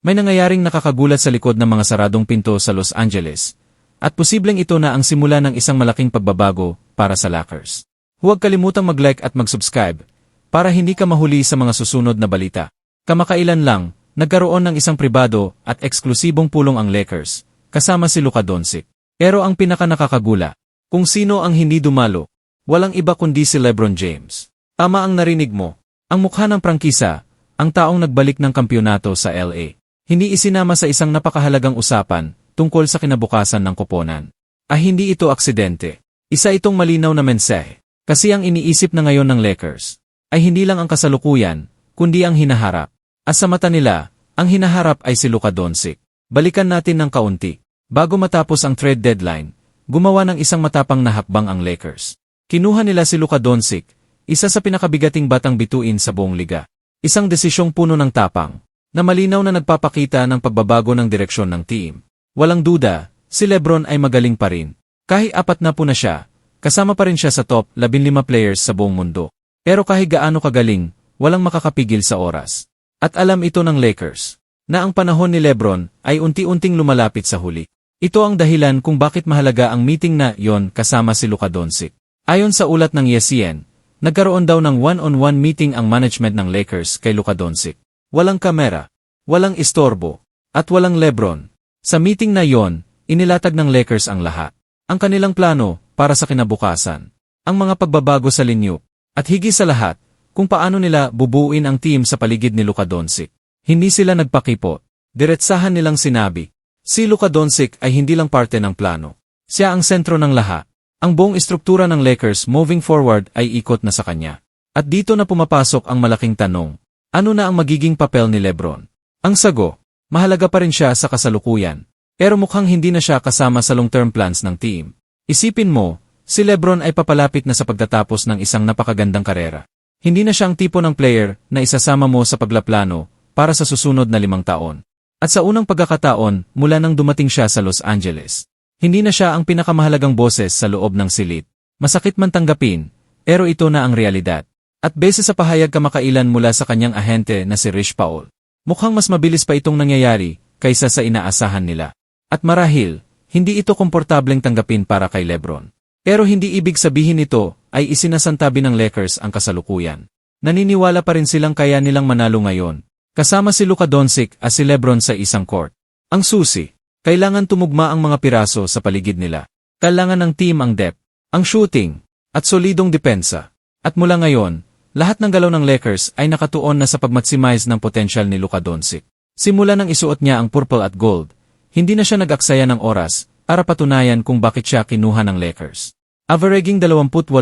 May nangyayaring nakakagulat sa likod ng mga saradong pinto sa Los Angeles, at posibleng ito na ang simula ng isang malaking pagbabago para sa Lakers. Huwag kalimutang mag-like at mag-subscribe para hindi ka mahuli sa mga susunod na balita. Kamakailan lang, nagkaroon ng isang pribado at eksklusibong pulong ang Lakers, kasama si Luka Doncic. Pero ang pinaka nakakagula, kung sino ang hindi dumalo, walang iba kundi si LeBron James. Tama ang narinig mo, ang mukha ng prangkisa, ang taong nagbalik ng kampyonato sa LA. Hindi isinama sa isang napakahalagang usapan tungkol sa kinabukasan ng koponan. Ah hindi ito aksidente. Isa itong malinaw na mensahe. Kasi ang iniisip na ngayon ng Lakers ay hindi lang ang kasalukuyan, kundi ang hinaharap. At sa mata nila, ang hinaharap ay si Luka Doncic. Balikan natin ng kaunti. Bago matapos ang trade deadline, gumawa ng isang matapang na hakbang ang Lakers. Kinuha nila si Luka Doncic, isa sa pinakabigating batang bituin sa buong liga. Isang desisyong puno ng tapang, na malinaw na nagpapakita ng pagbabago ng direksyon ng team. Walang duda, si Lebron ay magaling pa rin. Kahit apat na po na siya, kasama pa rin siya sa top 15 players sa buong mundo. Pero kahit gaano kagaling, walang makakapigil sa oras. At alam ito ng Lakers, na ang panahon ni Lebron ay unti-unting lumalapit sa huli. Ito ang dahilan kung bakit mahalaga ang meeting na yon kasama si Luka Doncic. Ayon sa ulat ng ESPN, nagkaroon daw ng one-on-one meeting ang management ng Lakers kay Luka Doncic. Walang kamera, walang istorbo, at walang Lebron. Sa meeting na yon, inilatag ng Lakers ang lahat. Ang kanilang plano para sa kinabukasan. Ang mga pagbabago sa linyo. At higit sa lahat, kung paano nila bubuuin ang team sa paligid ni Luka Doncic. Hindi sila nagpakipot. Diretsahan nilang sinabi. Si Luka Doncic ay hindi lang parte ng plano. Siya ang sentro ng lahat. Ang buong istruktura ng Lakers moving forward ay ikot na sa kanya. At dito na pumapasok ang malaking tanong. Ano na ang magiging papel ni Lebron? Ang sago, mahalaga pa rin siya sa kasalukuyan. Pero mukhang hindi na siya kasama sa long-term plans ng team. Isipin mo, si Lebron ay papalapit na sa pagtatapos ng isang napakagandang karera. Hindi na siya ang tipo ng player na isasama mo sa paglaplano para sa susunod na limang taon. At sa unang pagkakataon, mula nang dumating siya sa Los Angeles, hindi na siya ang pinakamahalagang boses sa loob ng silid. Masakit man tanggapin, pero ito na ang realidad. At base sa pahayag kamakailan mula sa kanyang ahente na si Rich Paul, mukhang mas mabilis pa itong nangyayari kaysa sa inaasahan nila. At marahil, hindi ito komportableng tanggapin para kay Lebron. Pero hindi ibig sabihin nito ay isinasantabi ng Lakers ang kasalukuyan. Naniniwala pa rin silang kaya nilang manalo ngayon. Kasama si Luka Doncic at si Lebron sa isang court. Ang susi, kailangan tumugma ang mga piraso sa paligid nila. Kailangan ng team ang depth, ang shooting, at solidong depensa. At mula ngayon, lahat ng galaw ng Lakers ay nakatuon na sa pag-maximize ng potensyal ni Luka Doncic. Simula nang isuot niya ang purple at gold, hindi na siya nag-aksaya ng oras para patunayan kung bakit siya kinuha ng Lakers. Averaging 28.2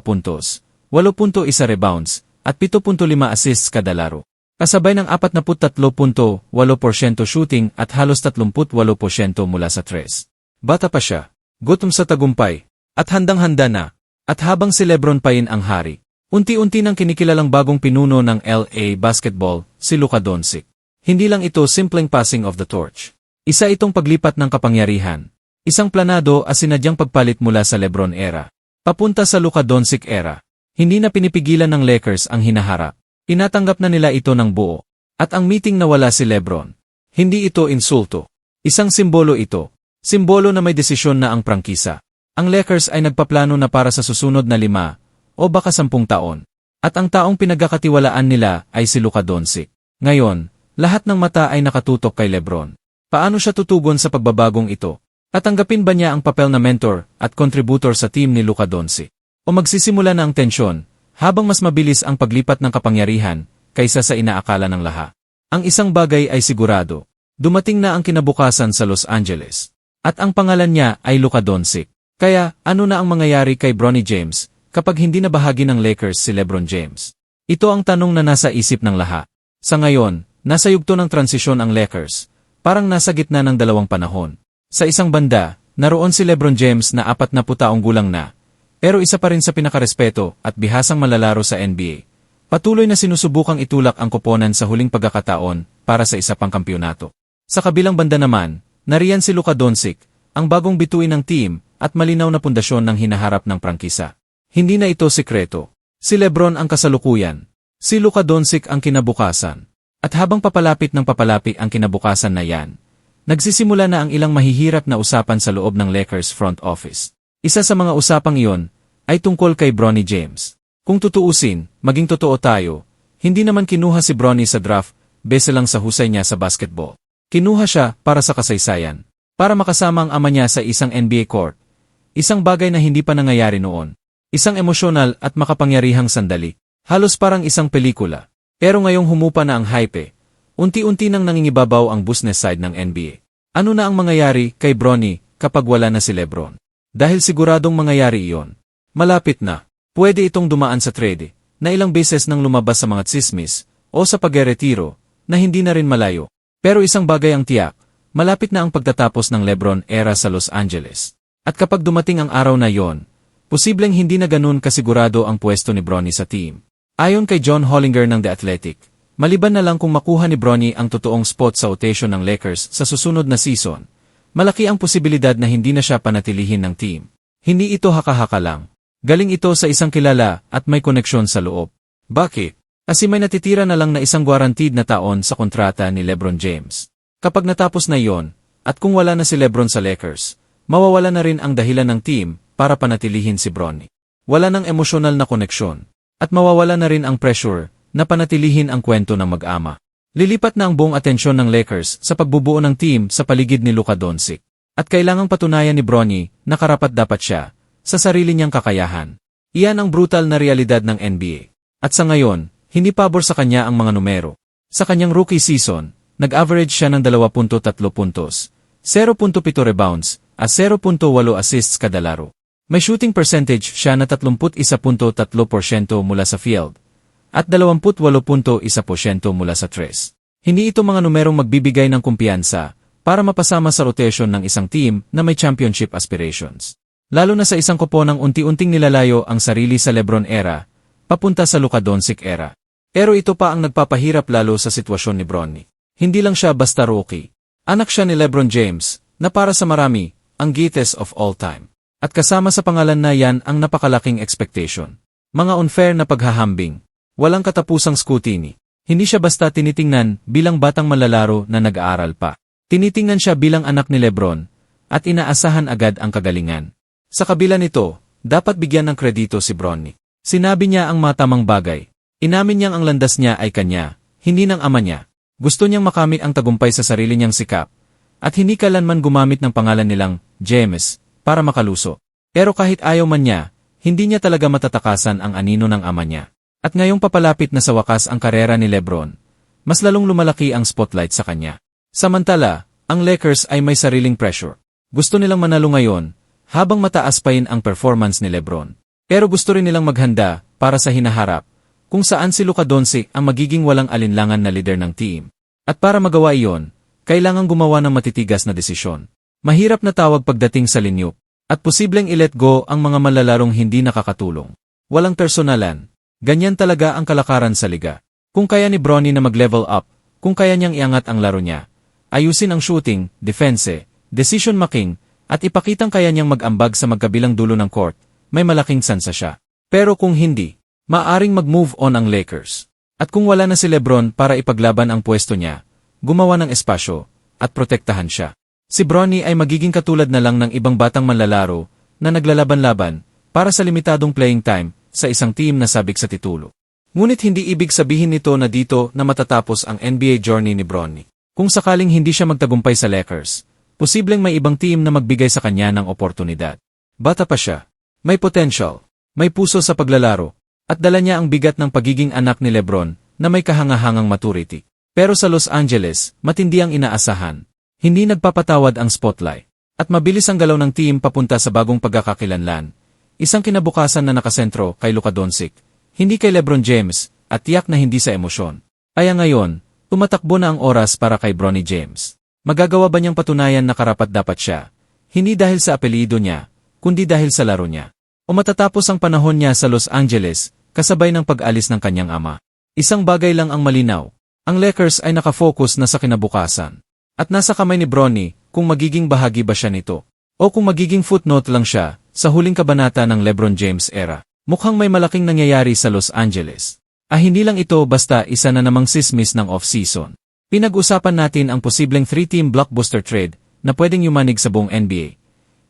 puntos, 8.1 rebounds, at 7.5 assists kada laro. Kasabay ng 43.8% shooting at halos 38% mula sa tres. Bata pa siya, gutom sa tagumpay, at handang-handa na, at habang si Lebron pa rin ang hari, Unti-unti nang kinikilalang bagong pinuno ng LA Basketball, si Luka Doncic. Hindi lang ito simpleng passing of the torch. Isa itong paglipat ng kapangyarihan. Isang planado at sinadyang pagpalit mula sa Lebron era. Papunta sa Luka Doncic era. Hindi na pinipigilan ng Lakers ang hinaharap. Inatanggap na nila ito ng buo. At ang meeting na wala si Lebron. Hindi ito insulto. Isang simbolo ito. Simbolo na may desisyon na ang prangkisa. Ang Lakers ay nagpaplano na para sa susunod na lima, o baka sampung taon. At ang taong pinagkakatiwalaan nila ay si Luka Doncic. Ngayon, lahat ng mata ay nakatutok kay Lebron. Paano siya tutugon sa pagbabagong ito? At tanggapin ba niya ang papel na mentor at contributor sa team ni Luka Doncic? O magsisimula na ang tensyon habang mas mabilis ang paglipat ng kapangyarihan kaysa sa inaakala ng laha? Ang isang bagay ay sigurado. Dumating na ang kinabukasan sa Los Angeles. At ang pangalan niya ay Luka Doncic. Kaya, ano na ang mangyayari kay Bronny James kapag hindi na bahagi ng Lakers si LeBron James? Ito ang tanong na nasa isip ng lahat. Sa ngayon, nasa yugto ng transisyon ang Lakers, parang nasa gitna ng dalawang panahon. Sa isang banda, naroon si LeBron James na apat na putaong gulang na, pero isa pa rin sa pinakarespeto at bihasang malalaro sa NBA. Patuloy na sinusubukang itulak ang koponan sa huling pagkakataon para sa isa pang kampyonato. Sa kabilang banda naman, nariyan si Luka Doncic, ang bagong bituin ng team at malinaw na pundasyon ng hinaharap ng prangkisa. Hindi na ito sikreto. Si Lebron ang kasalukuyan. Si Luka Doncic ang kinabukasan. At habang papalapit ng papalapit ang kinabukasan na yan, nagsisimula na ang ilang mahihirap na usapan sa loob ng Lakers front office. Isa sa mga usapang iyon ay tungkol kay Bronny James. Kung tutuusin, maging totoo tayo, hindi naman kinuha si Bronny sa draft base lang sa husay niya sa basketball. Kinuha siya para sa kasaysayan, para makasama ang ama niya sa isang NBA court. Isang bagay na hindi pa nangyayari noon. Isang emosyonal at makapangyarihang sandali. Halos parang isang pelikula. Pero ngayong humupa na ang hype, unti-unti nang nangingibabaw ang business side ng NBA. Ano na ang mangyayari kay Bronny kapag wala na si Lebron? Dahil siguradong mangyayari iyon. Malapit na. Pwede itong dumaan sa trade, na ilang beses nang lumabas sa mga tsismis, o sa pagretiro, na hindi na rin malayo. Pero isang bagay ang tiyak, malapit na ang pagtatapos ng Lebron era sa Los Angeles. At kapag dumating ang araw na yon, posibleng hindi na ganun kasigurado ang pwesto ni Bronny sa team. Ayon kay John Hollinger ng The Athletic, maliban na lang kung makuha ni Bronny ang totoong spot sa rotation ng Lakers sa susunod na season, malaki ang posibilidad na hindi na siya panatilihin ng team. Hindi ito haka-haka lang. Galing ito sa isang kilala at may koneksyon sa loob. Bakit? Kasi may natitira na lang na isang guaranteed na taon sa kontrata ni Lebron James. Kapag natapos na iyon, at kung wala na si Lebron sa Lakers, mawawala na rin ang dahilan ng team para panatilihin si Bronny. Wala ng emosyonal na koneksyon, at mawawala na rin ang pressure na panatilihin ang kwento ng mag-ama. Lilipat na ang buong atensyon ng Lakers sa pagbubuo ng team sa paligid ni Luka Doncic. At kailangang patunayan ni Bronny na karapat dapat siya sa sarili niyang kakayahan. Iyan ang brutal na realidad ng NBA. At sa ngayon, hindi pabor sa kanya ang mga numero. Sa kanyang rookie season, nag-average siya ng 2.3 puntos, 0.7 rebounds, at 0.8 assists kada laro. May shooting percentage siya na 31.3% mula sa field at 28.1% mula sa tres. Hindi ito mga numerong magbibigay ng kumpiyansa para mapasama sa rotation ng isang team na may championship aspirations. Lalo na sa isang kopo ng unti-unting nilalayo ang sarili sa Lebron era, papunta sa Luka Doncic era. Pero ito pa ang nagpapahirap lalo sa sitwasyon ni Bronny. Hindi lang siya basta rookie. Anak siya ni Lebron James, na para sa marami, ang greatest of all time. At kasama sa pangalan na yan ang napakalaking expectation. Mga unfair na paghahambing. Walang katapusang scrutiny. Hindi siya basta tinitingnan bilang batang malalaro na nag-aaral pa. Tinitingnan siya bilang anak ni Lebron at inaasahan agad ang kagalingan. Sa kabila nito, dapat bigyan ng kredito si Bronny. Sinabi niya ang matamang bagay. Inamin niyang ang landas niya ay kanya, hindi ng ama niya. Gusto niyang makamit ang tagumpay sa sarili niyang sikap. At hindi kalanman gumamit ng pangalan nilang James para makaluso. Pero kahit ayaw man niya, hindi niya talaga matatakasan ang anino ng ama niya. At ngayong papalapit na sa wakas ang karera ni Lebron, mas lalong lumalaki ang spotlight sa kanya. Samantala, ang Lakers ay may sariling pressure. Gusto nilang manalo ngayon, habang mataas pa rin ang performance ni Lebron. Pero gusto rin nilang maghanda para sa hinaharap, kung saan si Luka Doncic ang magiging walang alinlangan na leader ng team. At para magawa iyon, kailangan gumawa ng matitigas na desisyon. Mahirap na tawag pagdating sa linyup, at posibleng i-let go ang mga malalarong hindi nakakatulong. Walang personalan. Ganyan talaga ang kalakaran sa liga. Kung kaya ni Bronny na mag-level up, kung kaya niyang iangat ang laro niya, ayusin ang shooting, defense, decision making, at ipakitang kaya niyang mag-ambag sa magkabilang dulo ng court, may malaking sansa siya. Pero kung hindi, maaring mag-move on ang Lakers. At kung wala na si Lebron para ipaglaban ang pwesto niya, gumawa ng espasyo, at protektahan siya. Si Bronny ay magiging katulad na lang ng ibang batang manlalaro na naglalaban-laban para sa limitadong playing time sa isang team na sabik sa titulo. Ngunit hindi ibig sabihin nito na dito na matatapos ang NBA journey ni Bronny. Kung sakaling hindi siya magtagumpay sa Lakers, posibleng may ibang team na magbigay sa kanya ng oportunidad. Bata pa siya. May potential. May puso sa paglalaro. At dala niya ang bigat ng pagiging anak ni Lebron na may kahangahangang maturity. Pero sa Los Angeles, matindi ang inaasahan. Hindi nagpapatawad ang spotlight. At mabilis ang galaw ng team papunta sa bagong pagkakakilanlan. Isang kinabukasan na nakasentro kay Luka Doncic, hindi kay Lebron James, at tiyak na hindi sa emosyon. Kaya ngayon, tumatakbo na ang oras para kay Bronny James. Magagawa ba niyang patunayan na karapat dapat siya? Hindi dahil sa apelido niya, kundi dahil sa laro niya. O matatapos ang panahon niya sa Los Angeles, kasabay ng pag-alis ng kanyang ama. Isang bagay lang ang malinaw. Ang Lakers ay nakafocus na sa kinabukasan. At nasa kamay ni Bronny kung magiging bahagi ba siya nito. O kung magiging footnote lang siya sa huling kabanata ng Lebron James era. Mukhang may malaking nangyayari sa Los Angeles. Ah hindi lang ito basta isa na namang sismis ng off-season. Pinag-usapan natin ang posibleng 3-team blockbuster trade na pwedeng yumanig sa buong NBA.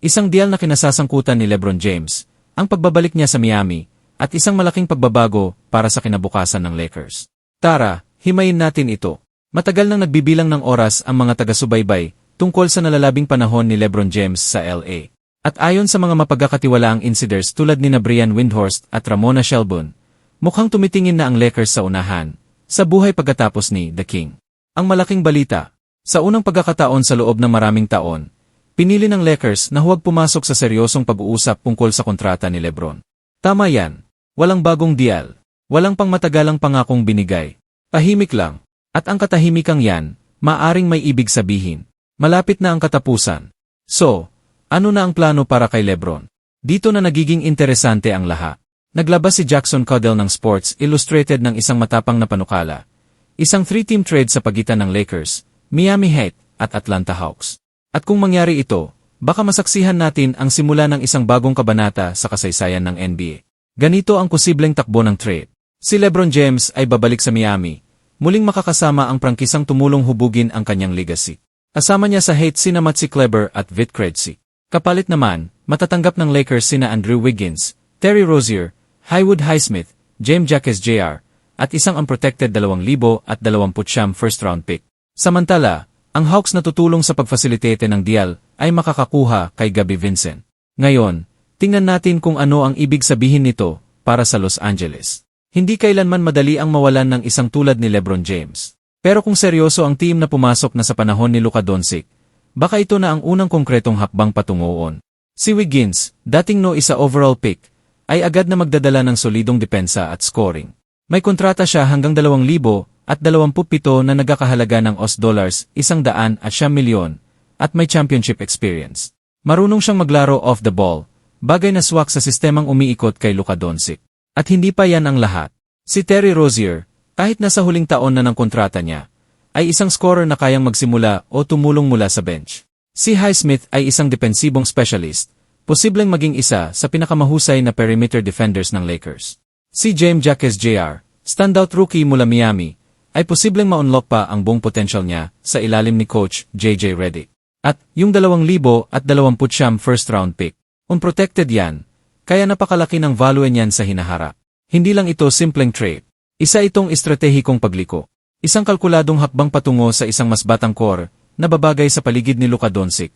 Isang deal na kinasasangkutan ni LeBron James, ang pagbabalik niya sa Miami, at isang malaking pagbabago para sa kinabukasan ng Lakers. Tara, himayin natin ito. Matagal nang nagbibilang ng oras ang mga taga-subaybay tungkol sa nalalabing panahon ni LeBron James sa LA. At ayon sa mga mapagkakatiwalaang insiders tulad ni na Brian Windhorst at Ramona Shelburne, mukhang tumitingin na ang Lakers sa unahan, sa buhay pagkatapos ni The King. Ang malaking balita, sa unang pagkakataon sa loob ng maraming taon, pinili ng Lakers na huwag pumasok sa seryosong pag-uusap tungkol sa kontrata ni Lebron. Tama yan, walang bagong deal, walang pangmatagalang pangakong binigay, tahimik lang, at ang katahimikang yan, maaring may ibig sabihin, malapit na ang katapusan. So, ano na ang plano para kay Lebron? Dito na nagiging interesante ang lahat. Naglabas si Jackson Caudell ng Sports Illustrated ng isang matapang na panukala. Isang three-team trade sa pagitan ng Lakers, Miami Heat, at Atlanta Hawks. At kung mangyari ito, baka masaksihan natin ang simula ng isang bagong kabanata sa kasaysayan ng NBA. Ganito ang posibleng takbo ng trade. Si LeBron James ay babalik sa Miami, muling makakasama ang prangkisang tumulong hubugin ang kanyang legacy. Kasama niya sa Hate sina Matsi Kleber at Vit Krejci. Kapalit naman, matatanggap ng Lakers sina Andrew Wiggins, Terry Rozier, Highwood Highsmith, James Jacques Jr., at isang unprotected 2,000 at 20 first round pick. Samantala, ang Hawks na tutulong sa pagfasilitete ng deal ay makakakuha kay Gabi Vincent. Ngayon, tingnan natin kung ano ang ibig sabihin nito para sa Los Angeles. Hindi kailanman madali ang mawalan ng isang tulad ni LeBron James. Pero kung seryoso ang team na pumasok na sa panahon ni Luka Doncic, baka ito na ang unang konkretong hakbang patungoon. Si Wiggins, dating no isa overall pick, ay agad na magdadala ng solidong depensa at scoring. May kontrata siya hanggang 2,000 at 27 na nagkakahalaga ng OS dollars, isang daan at siyam milyon, at may championship experience. Marunong siyang maglaro off the ball, bagay na swak sa sistemang umiikot kay Luka Doncic. At hindi pa yan ang lahat. Si Terry Rozier, kahit nasa huling taon na ng kontrata niya, ay isang scorer na kayang magsimula o tumulong mula sa bench. Si Highsmith ay isang depensibong specialist, posibleng maging isa sa pinakamahusay na perimeter defenders ng Lakers. Si James Jacques Jr., standout rookie mula Miami, ay posibleng ma-unlock pa ang buong potential niya sa ilalim ni Coach JJ Redick. At yung 2,000 at 20 first round pick, unprotected yan, kaya napakalaki ng value niyan sa hinaharap. Hindi lang ito simpleng trade. Isa itong estratehikong pagliko. Isang kalkuladong hakbang patungo sa isang mas batang core na babagay sa paligid ni Luka Doncic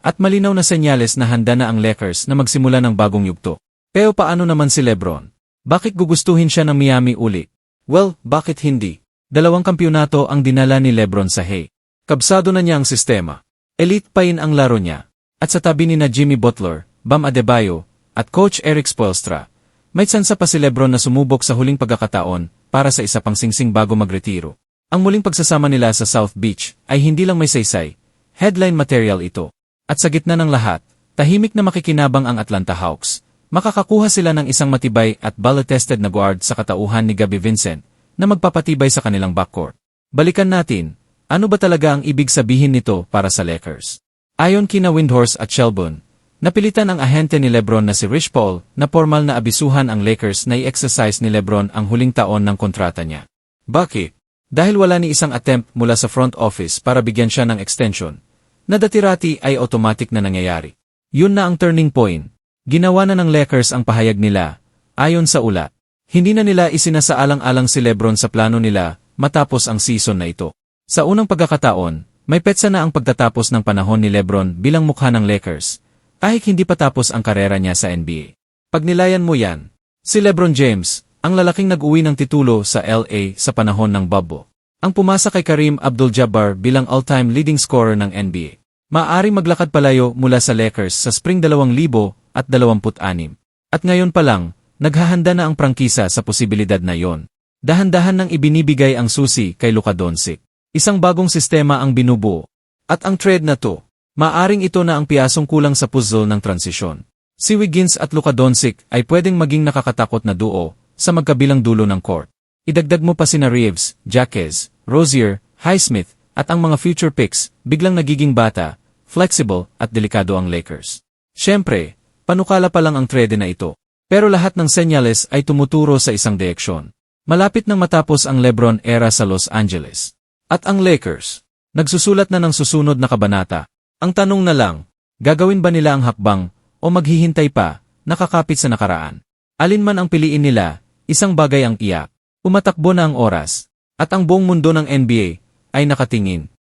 at malinaw na senyales na handa na ang Lakers na magsimula ng bagong yugto. Pero paano naman si Lebron? Bakit gugustuhin siya ng Miami uli? Well, bakit hindi? Dalawang kampyonato ang dinala ni Lebron sa Hay. Kabsado na niya ang sistema. Elite pa rin ang laro niya. At sa tabi ni na Jimmy Butler, Bam Adebayo, at Coach Eric Spoelstra, may tsansa pa si Lebron na sumubok sa huling pagkakataon para sa isa pang singsing bago magretiro. Ang muling pagsasama nila sa South Beach ay hindi lang may saysay, headline material ito. At sa gitna ng lahat, tahimik na makikinabang ang Atlanta Hawks. Makakakuha sila ng isang matibay at ballot-tested na guard sa katauhan ni Gabby Vincent na magpapatibay sa kanilang backcourt. Balikan natin, ano ba talaga ang ibig sabihin nito para sa Lakers? Ayon kina Windhorse at Shelburne, napilitan ang ahente ni Lebron na si Rich Paul na formal na abisuhan ang Lakers na i-exercise ni Lebron ang huling taon ng kontrata niya. Bakit? Dahil wala ni isang attempt mula sa front office para bigyan siya ng extension, na datirati ay automatic na nangyayari. Yun na ang turning point. Ginawa na ng Lakers ang pahayag nila, ayon sa ulat. Hindi na nila isinasaalang-alang si Lebron sa plano nila matapos ang season na ito. Sa unang pagkakataon, may petsa na ang pagtatapos ng panahon ni Lebron bilang mukha ng Lakers, kahit hindi pa tapos ang karera niya sa NBA. Pag nilayan mo yan, si Lebron James, ang lalaking nag-uwi ng titulo sa LA sa panahon ng bubble ang pumasa kay Karim Abdul-Jabbar bilang all-time leading scorer ng NBA. Maaring maglakad palayo mula sa Lakers sa spring 2026 at ngayon pa lang, naghahanda na ang prangkisa sa posibilidad na yon. Dahan-dahan nang ibinibigay ang susi kay Luka Doncic. Isang bagong sistema ang binubuo. At ang trade na to, maaring ito na ang piyasong kulang sa puzzle ng transisyon. Si Wiggins at Luka Doncic ay pwedeng maging nakakatakot na duo sa magkabilang dulo ng court. Idagdag mo pa sina Reeves, Jaquez, Rozier, Highsmith, at ang mga future picks, biglang nagiging bata, flexible, at delikado ang Lakers. Siyempre, panukala pa lang ang trade na ito. Pero lahat ng senyales ay tumuturo sa isang direksyon. Malapit nang matapos ang Lebron era sa Los Angeles. At ang Lakers, nagsusulat na ng susunod na kabanata. Ang tanong na lang, gagawin ba nila ang hakbang o maghihintay pa, nakakapit sa nakaraan? Alin man ang piliin nila, isang bagay ang iyak. Umatakbo na ang oras, at ang buong mundo ng NBA ay nakatingin